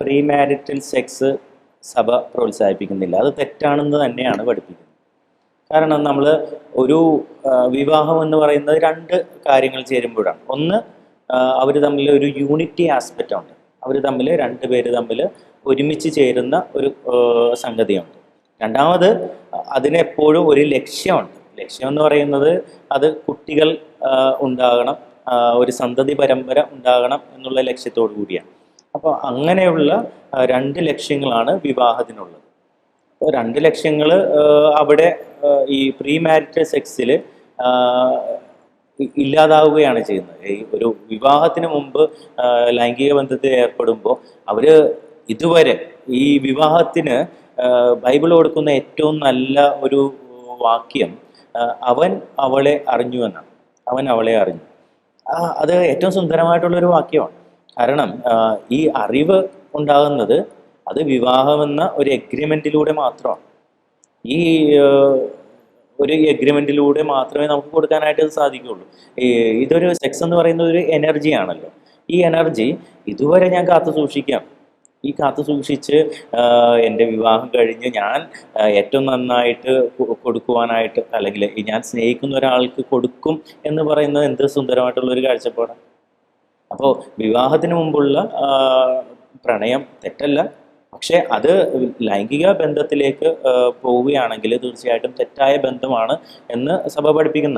Pre marital sex സഭ പ്രോത്സാഹിപ്പിക്കുന്നില്ല. അത് തെറ്റാണെന്ന് തന്നെയാണ് പഠിപ്പിക്കുന്നത്. കാരണം നമ്മൾ ഒരു വിവാഹം എന്ന് പറയുന്നത് രണ്ട് കാര്യങ്ങൾ ചേരുമ്പോഴാണ്. ഒന്ന് അവർ തമ്മിൽ ഒരു യൂണിറ്റി ആസ്പെക്റ്റ് ഉണ്ട്. അവർ തമ്മിൽ രണ്ട് പേര് തമ്മിൽ ഒരുമിച്ച് ചേരുന്ന ഒരു സംഗതിയുണ്ട്. രണ്ടാമത് അതിനെപ്പോഴും ഒരു ലക്ഷ്യമുണ്ട്. ലക്ഷ്യം എന്ന് പറയുന്നത് അത് കുട്ടികൾ ഉണ്ടാകണം. ഒരു സന്തതി പരമ്പര ഉണ്ടാകണം എന്നുള്ള ലക്ഷ്യത്തോടു കൂടിയാണ്. അപ്പോൾ അങ്ങനെയുള്ള രണ്ട് ലക്ഷ്യങ്ങളാണ് വിവാഹത്തിനുള്ളത്. രണ്ട് ലക്ഷ്യങ്ങൾ അവിടെ ഈ പ്രീ മാരിറ്റൽ സെക്സിൽ ഇല്ലാതാവുകയാണ് ചെയ്യുന്നത്. ഈ ഒരു വിവാഹത്തിന് മുമ്പ് ലൈംഗിക ബന്ധത്തിൽ ഏർപ്പെടുമ്പോൾ അവർ ഇതുവരെ ഈ വിവാഹത്തിന് ബൈബിൾ കൊടുക്കുന്ന ഏറ്റവും നല്ല ഒരു വാക്യം അവൻ അവളെ അറിഞ്ഞു എന്നാണ്. അവൻ അവളെ അറിഞ്ഞു. അത് ഏറ്റവും സുന്ദരമായിട്ടുള്ളൊരു വാക്യമാണ്. കാരണം ഈ അറിവ് ഉണ്ടാകുന്നത് അത് വിവാഹമെന്ന ഒരു എഗ്രിമെന്റിലൂടെ മാത്രമാണ്. ഈ ഒരു എഗ്രിമെന്റിലൂടെ മാത്രമേ നമുക്ക് കൊടുക്കാനായിട്ട് സാധിക്കുകയുള്ളൂ. ഇതൊരു സെക്സ് എന്ന് പറയുന്നത് ഒരു എനർജി ആണല്ലോ. ഈ എനർജി ഇതുവരെ ഞാൻ കാത്തു സൂക്ഷിക്കാം. ഈ കാത്തു സൂക്ഷിച്ച് എന്റെ വിവാഹം കഴിഞ്ഞ് ഞാൻ ഏറ്റവും നന്നായിട്ട് കൊടുക്കുവാനായിട്ട് അല്ലെങ്കിൽ ഞാൻ സ്നേഹിക്കുന്ന ഒരാൾക്ക് കൊടുക്കും എന്ന് പറയുന്നത് എന്ത് സുന്ദരമായിട്ടുള്ള ഒരു കാഴ്ചപ്പാടാണ്. അപ്പോൾ വിവാഹത്തിന് മുമ്പുള്ള പ്രണയം തെറ്റല്ല. പക്ഷേ അത് ലൈംഗിക ബന്ധത്തിലേക്ക് പോവുകയാണെങ്കിൽ തീർച്ചയായിട്ടും തെറ്റായ ബന്ധമാണ് എന്ന് സഭ പഠിപ്പിക്കുന്നുണ്ട്.